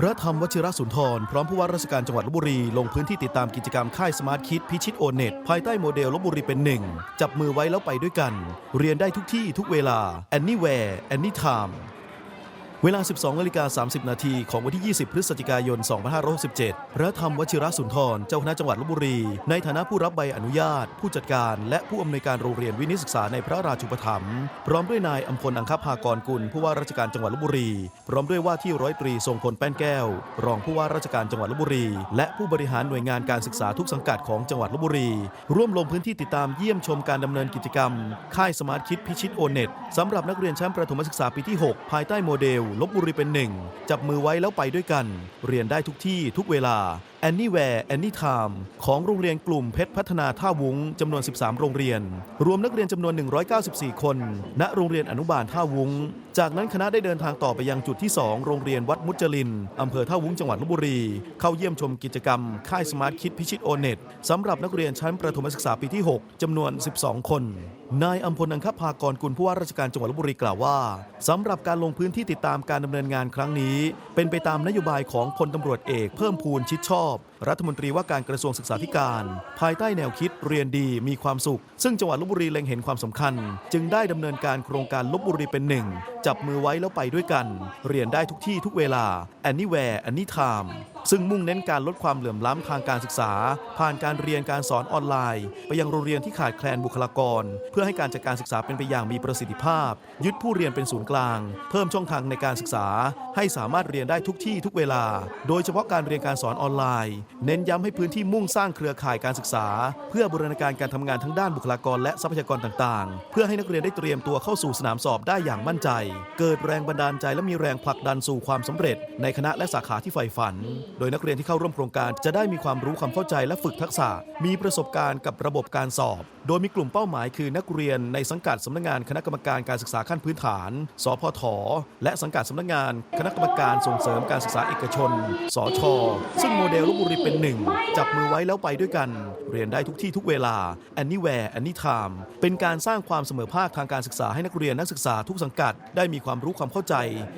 พระธรรมวชิรสุนทร พร้อมผู้ว่าราชการจังหวัดลบบุรี ลงพื้นที่ติดตามกิจกรรมค่ายสมาร์ทคิดพิชิตโอเน็ตภายใต้โมเดลลบบุรีเป็นหนึ่ง จับมือไว้แล้วไปด้วยกัน เรียนได้ทุกที่ทุกเวลา anywhere anytime เวลา 12นาฬิกา30 นาทีของวันที่ 20 พฤศจิกายน 2567 พระธรรมวชิรสุนทร เจ้าคณะจังหวัดลบบุรี ในฐานะผู้รับใบอนุญาต ผู้จัดการ และผู้อำนวยการโรงเรียนวินิตศึกษาในพระราชูปถัมภ์พร้อมด้วยนายอัมพลอังคภากรกุลผู้ว่าราชการจังหวัดลบบุรี พร้อมด้วยว่าที่ร้อยตรีทรงพลแป้นแก้ว รองผู้ว่าราชการจังหวัดลบบุรี และผู้บริหารหน่วยงานการศึกษาทุกสังกัดของจังหวัดลบบุรี ร่วมลงพื้นที่ติดตามเยี่ยมชมการดำเนินกิจกรรม ค่ายสมาร์ทคิดพิชิตโอเน็ตสำหรับนักเรียนชั้นประถมศึกษาปีที่ 6 ภายใต้โมเดลลบบุรีเป็นหนึ่งจับมือไว้แล้วไปด้วยกัน เรียนได้ทุกที่ทุกเวลา Anywhere Anytime ของโรงเรียนกลุ่มเพชรพัฒนาท่าวุ้งจำนวน 13 โรงเรียน รวมนักเรียนจำนวน 194 คน ณโรงเรียนอนุบาลท่าวุ้ง จากนั้นคณะได้เดินทางต่อไปยังจุดที่ 2 โรงเรียนวัดมุจลินอำเภอท่าวุ้งจังหวัดลบบุรี เข้าเยี่ยมชมกิจกรรม ค่ายสมาร์ทคิดพิชิตโอเน็ตสำหรับนักเรียนชั้นประถมศึกษาปีที่ 6จำนวน 12 คนนายอัมพลอังคภากรกุลผู้ว่าราชการจังหวัดลบบุรีกล่าวว่าสำหรับการลงพื้นที่ติดตามการดำเนินงานครั้งนี้ เป็นไปตามนโยบายของพลตำรวจเอกเพิ่มพูนชิดชอบ help รัฐมนตรีว่าการกระทรวงศึกษาธิการ ภายใต้แนวคิดเรียนดีมีความสุข ซึ่งจังหวัดลบบุรีเล็งเห็นความสำคัญ จึงได้ดำเนินการโครงการลบบุรีเป็นหนึ่ง จับมือไว้แล้วไปด้วยกัน เรียนได้ทุกที่ทุกเวลา anywhere anytime ซึ่งมุ่งเน้นการลดความเหลื่อมล้ำทางการศึกษา ผ่านการเรียนการสอนออนไลน์ ไปยังโรงเรียนที่ขาดแคลนบุคลากร เพื่อให้การจัดการศึกษาเป็นไปอย่างมีประสิทธิภาพ ยึดผู้เรียนเป็นศูนย์กลาง เพิ่มช่องทางในการศึกษา ให้สามารถเรียนได้ทุกที่ทุกเวลา โดยเฉพาะการเรียนการสอนออนไลน์เน้นย้ำให้พื้นที่มุ่งสร้างเครือข่ายการศึกษา เพื่อบูรณาการการทำงานทั้งด้านบุคลากรและทรัพยากรต่างๆ เพื่อให้นักเรียนได้เตรียมตัวเข้าสู่สนามสอบได้อย่างมั่นใจ เกิดแรงบันดาลใจและมีแรงผลักดันสู่ความสำเร็จ ในคณะและสาขาที่ใฝ่ฝัน โดยนักเรียนที่เข้าร่วมโครงการจะได้มีความรู้ความเข้าใจและฝึกทักษะ มีประสบการณ์กับระบบการสอบ โดยมีกลุ่มเป้าหมายคือนักเรียนในสังกัดสำนักงานคณะกรรมการการศึกษาขั้นพื้นฐาน สพท และสังกัดสำนักงานคณะกรรมการส่งเสริมการศึกษาเอกชน สช ซึ่งโมเดลลบบุรีเป็นหนึ่ง จับมือไว้แล้วไปด้วยกัน เรียนได้ทุกที่ทุกเวลา anywhere anytime เป็นการสร้างความเสมอภาคทางการศึกษาให้นักเรียนนักศึกษาทุกสังกัด ได้มีความรู้ความเข้าใจ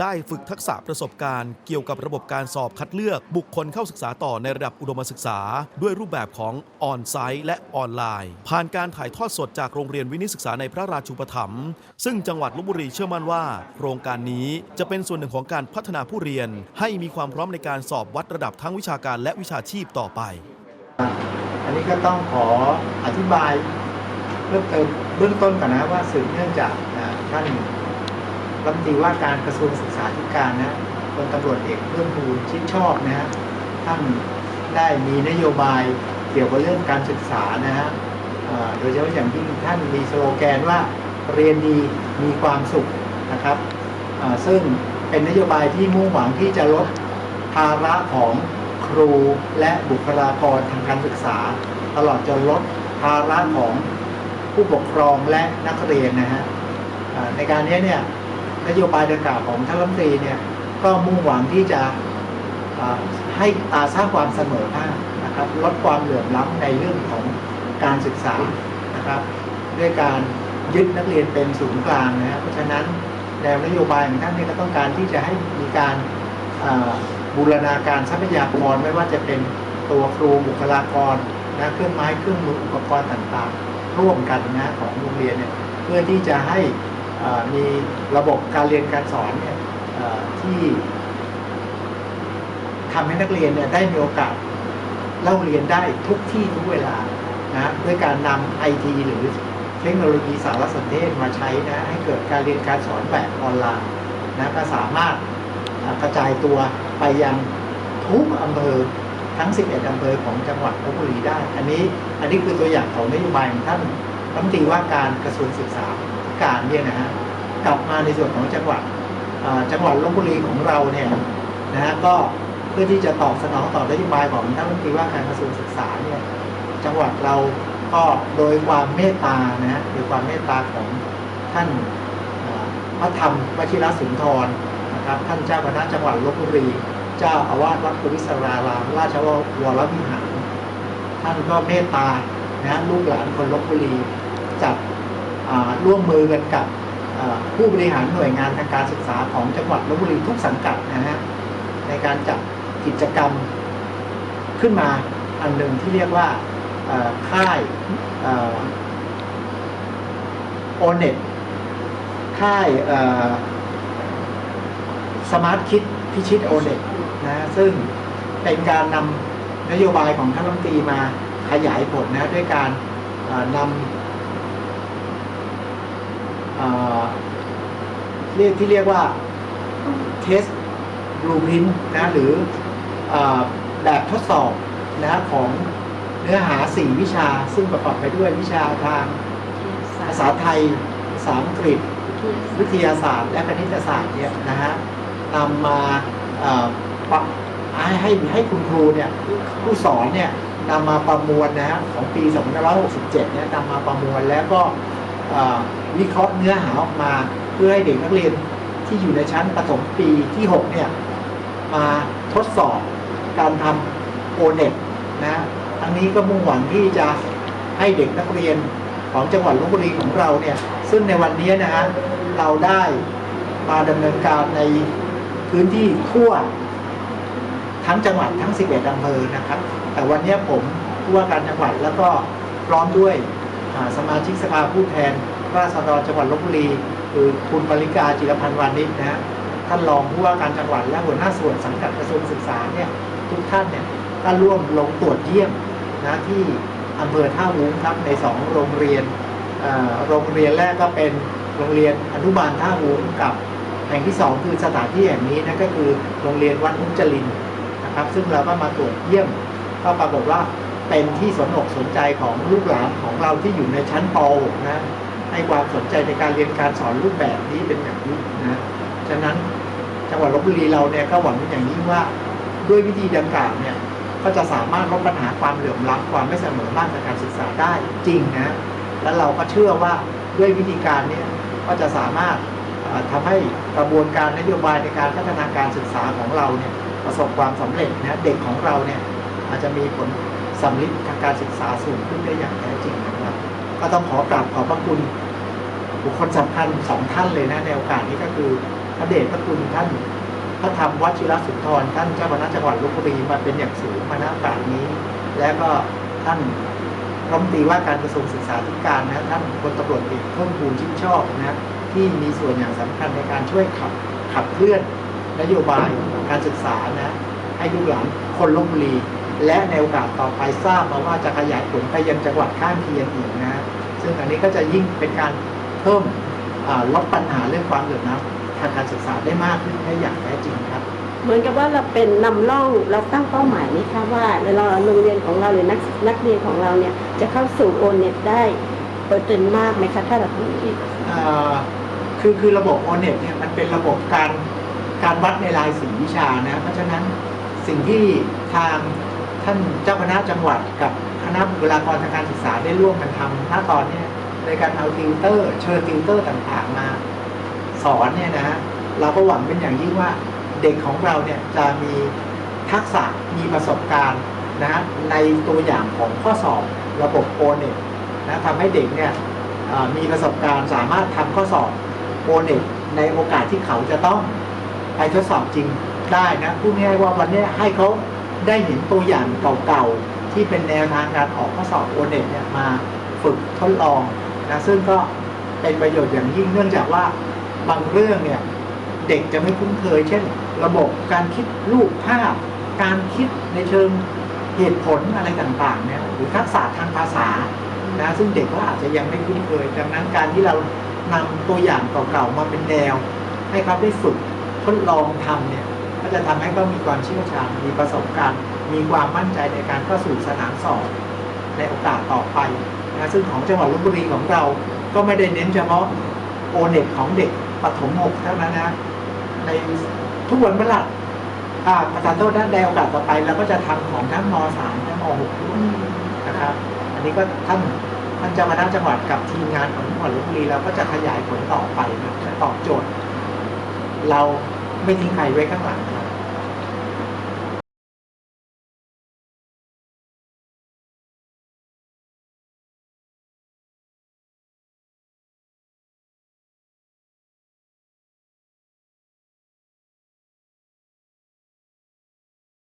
ได้ฝึกทักษะประสบการณ์ เกี่ยวกับระบบการสอบคัดเลือก บุคคลเข้าศึกษาต่อในระดับอุดมศึกษา ด้วยรูปแบบของออนไซต์และออนไลน์ ผ่านการถ่ายทอดสดจากโรงเรียนวินิศึกษาในพระราชูปถัมภ์ซึ่งจังหวัดลบบุรีเชื่อมั่นว่า โครงการนี้จะเป็นส่วนหนึ่งของการพัฒนาผู้เรียน ให้มีความพร้อมในการสอบวัดระดับทั้งวิชาการและวิชาชีพต่อไป อันนี้ก็ต้องขออธิบายเพิ่มเติมเบื้องต้นก่อนนะว่าสืบเนื่องจากท่านรัฐมนตรีว่าการกระทรวงศึกษาธิการนะพลตำรวจเอกเพิ่มพูนชิดชอบนะฮะท่านได้มีนโยบายเกี่ยวกับเรื่องการศึกษานะฮะ โดยเฉพาะอย่างยิ่งท่านมีสโลแกนว่าเรียนดีมีความสุขนะครับซึ่งเป็นนโยบายที่มุ่งหวังที่จะลดภาระของครูและบุคลากรทางการศึกษา ตลอดจนลดภาระของผู้ปกครองและนักเรียนนะฮะในการนี้เนี่ยนโยบายดังกล่าวของท่านรัฐมนตรีเนี่ยก็มุ่งหวังที่จะให้อาสร้างความเสมอภาคนะครับลดความเหลื่อมล้ำในเรื่องของ การศึกษานะครับ ด้วยการยึดนักเรียนเป็นศูนย์กลางนะฮะเพราะฉะนั้นแนวนโยบายของท่านเนี่ยก็ต้องการที่จะให้มีการบูรณาการทรัพยากรไม่ว่าจะเป็นตัวครูบุคลากรนะเครื่องไม้เครื่องมืออุปกรณ์ต่างๆ ร่วมกันนะของโรงเรียนเนี่ยเพื่อที่จะให้มีระบบการเรียนการสอนเนี่ยที่ทำให้นักเรียนเนี่ยได้มีโอกาสเล่าเรียนได้ทุกที่ทุกเวลา นะด้วยการนำไอทีหรือเทคโนโลยีสารสนเทศมาใช้นะให้เกิดการเรียนการสอนแบบออนไลน์นะก็สามารถกระจายตัวไปยังทุกอำเภอทั้ง 11 อำเภอของจังหวัดลบบุรีได้ อันนี้อันนี้คือตัวอย่างของนโยบายของท่านรัฐมนตรีว่าการกระทรวงศึกษาธิการเนี่ยนะฮะกลับมาในส่วนของจังหวัดจังหวัดลบบุรีของเราเนี่ยนะฮะก็เพื่อที่จะตอบสนองต่อนโยบายของท่านรัฐมนตรีว่าการกระทรวงศึกษาเนี่ย จังหวัดเราก็โดยความเมตตานะฮะโดยความเมตตาของท่านพระธรรมวชิรสุนทรนะครับ ท่านเจ้าคณะจังหวัดลบบุรี เจ้าอาวาสวัดปุริสรารามราชวรวิหารท่านก็เมตตานะลูกหลานคนลบบุรีจัดร่วมมือกันกับผู้บริหารหน่วยงานทางการศึกษาของจังหวัดลบบุรีทุกสังกัดนะฮะในการจัดกิจกรรมขึ้นมาอันหนึ่งที่เรียกว่า ค่ายโอเน็ตค่ายสมาร์ทคิดพิชิตโอเน็ตนะซึ่งเป็นการนำนโยบายของท่านรัฐมนตรีมาขยายผลนะด้วยการนำเรียกที่เรียกว่าเทสบลูพินนะหรืออแบบทดสอบนะของ เนื้อหา 4 วิชาซึ่งประกอบไปด้วยวิชาทางภาษาไทยภาษาอังกฤษ วิทยาศาสตร์ และคณิตศาสตร์เนี่ยนะฮะนำมาเอ่อปะให้ให้ให้คุณครูเนี่ยผู้สอนเนี่ยนำมาประมวลนะฮะของปี 2567 เนี่ยนำมาประมวลแล้วก็เอ่อวิเคราะห์เนื้อหาออกมาเพื่อให้เด็กนักเรียนที่อยู่ในชั้นประถมปีที่ 6 เนี่ยมาทดสอบการทำโอเน็ตนะ ทั้งนี้ก็มุ่งหวังที่จะให้เด็กนักเรียนของจังหวัดลบบุรีของเราเนี่ย ซึ่งในวันนี้นะฮะเราได้มาดำเนินการในพื้นที่ทั่ว ทั้งจังหวัดทั้ง 11อำเภอนะครับ แต่วันนี้ผมผู้ว่าการจังหวัดแล้วก็พร้อมด้วยสมาชิกสภาผู้แทนราษฎรจังหวัดลบบุรีคือคุณปริกาจิรพันธ์วานิชนะฮะท่านรองผู้ว่าการจังหวัดและหัวหน้าส่วนสังกัดกระทรวงศึกษาเนี่ยทุกท่านเนี่ยก็ร่วมลงตรวจเยี่ยม นะที่อำเภอท่าวุ้งครับในสองโรงเรียนโรงเรียนแรกก็เป็นโรงเรียนอนุบาลท่าวุ้งกับแห่งที่สองคือสถานที่แห่งนี้นั่นก็คือโรงเรียนวัดมุจลินนะครับ ซึ่งเราก็มาตรวจเยี่ยม ก็ปรากฏว่าเป็นที่สนอกสนใจของลูกหลานของเราที่อยู่ในชั้นป .6 นะให้ความสนใจในการเรียนการสอนรูปแบบนี้เป็นอย่างยิ่งนะฉะนั้นจังหวัดลบบุรีเราเนี่ยก็หวังอย่างยิ่งว่าด้วยวิธีดังกล่าวเนี่ย ก็จะสามารถลดปัญหาความเหลื่อมล้ำความไม่เสมอภาคทางการศึกษาได้จริงนะแล้วเราก็เชื่อว่าด้วยวิธีการนี้ก็จะสามารถเอ่อทำให้กระบวนการนโยบายในการพัฒนาการศึกษาของเราเนี่ยประสบความสำเร็จนะเด็กของเราเนี่ยอาจจะมีผลสำลิดทางการศึกษาสูงขึ้นได้อย่างแท้จริงนะครับก็ต้องขอกราบขอบพระคุณบุคคลสำคัญสองท่านเลยนะในโอกาสนี้ก็คือพระเดชพระคุณท่าน พระธรรมวัชิรสุนทร ท่านเจ้าคณะจังหวัดลบบุรีมาเป็นอย่างสูงมาณโอกาสนี้ และก็ท่านรัฐมนตรีว่าการกระทรวงศึกษาธิการนะท่านพลตำรวจเอกเพิ่มพูนชิดชอบนะที่มีส่วนอย่างสำคัญในการช่วยขับขับเคลื่อนนโยบายการศึกษานะให้ลูกหลานคนลบบุรีและในโอกาสต่อไปทราบมาว่าจะขยายผลไปยังจังหวัดข้างเคียงอีกนะซึ่งอันนี้ก็จะยิ่งเป็นการเพิ่มลดปัญหาเรื่องความเหลื่อมล้ำ ทางการศึกษาได้มากขึ้นได้อย่างแท้จริงครับ เหมือนกับว่าเราเป็นนำร่องเราตั้งเป้าหมายนี้ค่ะว่าเราโรงเรียนของเราหรือนักนักเรียนของเราเนี่ยจะเข้าสู่โอเน็ตได้เปอร์เซ็นต์มากไหมคะถ้าเราทำอย่างนี้อ่าคือคือระบบโอเน็ตเนี่ยมันเป็นระบบการการวัดในรายสีวิชานะเพราะฉะนั้นสิ่งที่ทางท่านเจ้าคณะจังหวัดกับคณะบุคลากรทางการศึกษาได้ร่วมกันทำณตอนเนี้ยในการเอาติวเตอร์เชิญติวเตอร์ต่างๆมา สอนเนี่ยนะเราก็หวังเป็นอย่างยิ่งว่าเด็กของเราเนี่ยจะมีทักษะมีประสบการณ์นะฮะในตัวอย่างของข้อสอบระบบโอเน็ตนะทำให้เด็กเนี่ยมีประสบการณ์สามารถทำข้อสอบโอเน็ตในโอกาสที่เขาจะต้องไปทดสอบจริงได้นะพูดง่ายว่าวันนี้ให้เขาได้เห็นตัวอย่างเก่าๆ ที่เป็นแนวทางการออกข้อสอบโอเน็ตเนี่ยมาฝึกทดลองนะซึ่งก็เป็นประโยชน์อย่างยิ่งเนื่องจากว่า บางเรื่องเนี่ยเด็กจะไม่คุ้นเคย เช่น ระบบการคิดรูปภาพ การคิดในเชิงเหตุผลอะไรต่างๆเนี่ยหรือทักษะทางภาษานะซึ่งเด็กก็อาจจะยังไม่คุ้นเคย ดังนั้นการที่เรานำตัวอย่างเก่าๆมาเป็นแนว ให้เขาได้ฝึกทดลองทำเนี่ยก็จะทำให้เขามีความเชี่ยวชาญมีประสบการณ์ มีความมั่นใจในการเข้าสู่สนามสอบในโอกาสต่อไปนะซึ่งของจังหวัดลบบุรีของเราก็ไม่ได้เน้นเฉพาะ โอเน็ตของเด็กปฐมหกเท่านั้นนะในทุกวันพฤหัสอ่าประธานโทษด้านในโอกาสต่อไปเราก็จะทำของทั้งม .3 ทั้งม .6 ด้วยนะครับ อันนี้ก็ท่านท่านจะมาด้านจังหวัดกับทีมงานของจังหวัดลบบุรีเราก็จะขยายผลต่อไปนะจะตอบโจทย์ เราไม่ทิ้งใครไว้ข้างหลังครับ